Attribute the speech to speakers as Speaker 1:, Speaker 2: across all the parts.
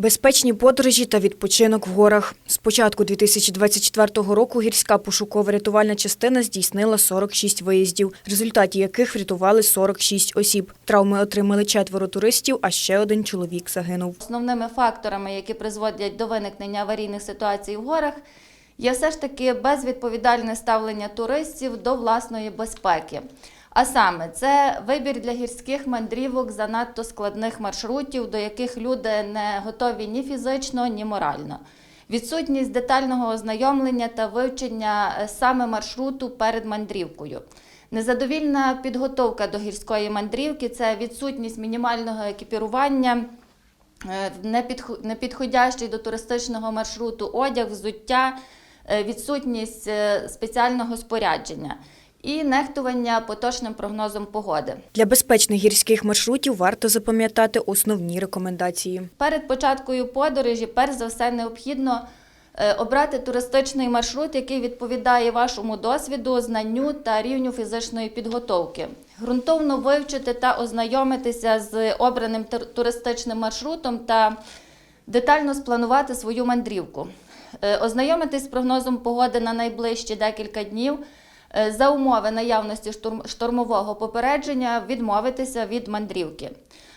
Speaker 1: Безпечні подорожі та відпочинок в горах. З початку 2024 року гірська пошуково-рятувальна частина здійснила 46 виїздів, в результаті яких врятували 46 осіб. Травми отримали четверо туристів, а ще один чоловік загинув.
Speaker 2: Основними факторами, які призводять до виникнення аварійних ситуацій в горах, є все ж таки безвідповідальне ставлення туристів до власної безпеки. А саме це вибір для гірських мандрівок занадто складних маршрутів, до яких люди не готові ні фізично, ні морально. Відсутність детального ознайомлення та вивчення е, саме маршруту перед мандрівкою. Незадовільна підготовка до гірської мандрівки це відсутність мінімального екіпірування, е, непідхо- непідходящий до туристичного маршруту одяг, взуття, е, відсутність спеціального спорядження і нехтування поточним прогнозом погоди.
Speaker 1: Для безпечних гірських маршрутів варто запам'ятати основні рекомендації.
Speaker 2: Перед початкою подорожі, перш за все, необхідно е, обрати туристичний маршрут, який відповідає вашому досвіду, знанню та рівню фізичної підготовки. Грунтовно вивчити та ознайомитися з обраним тур- туристичним маршрутом та детально спланувати свою мандрівку. Е, Ознайомитись з прогнозом погоди на найближчі декілька днів. Е, За умови наявності штурм- штормового попередження відмовитися від мандрівки.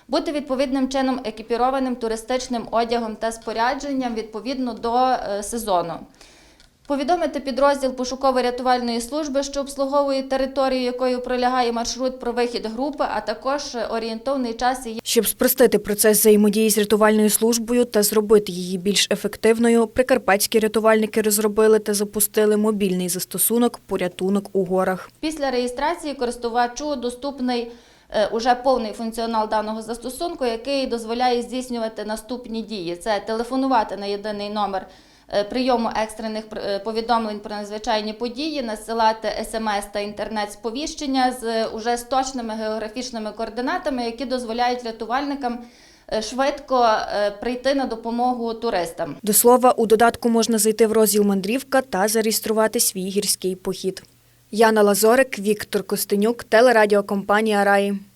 Speaker 2: Бути відповідним чином екіпірованим туристичним одягом та спорядженням відповідно до е, сезону. Повідомити підрозділ пошуково-рятувальної служби, що обслуговує територію, якою пролягає маршрут про вихід групи, а також орієнтовний час її
Speaker 1: Щоб спростити процес взаємодії з рятувальною службою та зробити її більш ефективною, прикарпатські рятувальники розробили та запустили мобільний застосунок порятунок у горах.
Speaker 2: Після реєстрації користувачу доступний е, уже повний функціонал даного застосунку, який дозволяє здійснювати наступні дії: це телефонувати на єдиний номер прийому екстрених е, повідомлень про надзвичайні події, насилати смс та інтернет-сповіщення з е, уже з точними географічними координатами, які дозволяють рятувальникам е, швидко е, прийти на допомогу туристам.
Speaker 1: До слова, у додатку можна зайти в розділ мандрівка та зареєструвати свій гірський похід. Яна Лазорик, Віктор Костенюк, телерадіокомпанія Раї.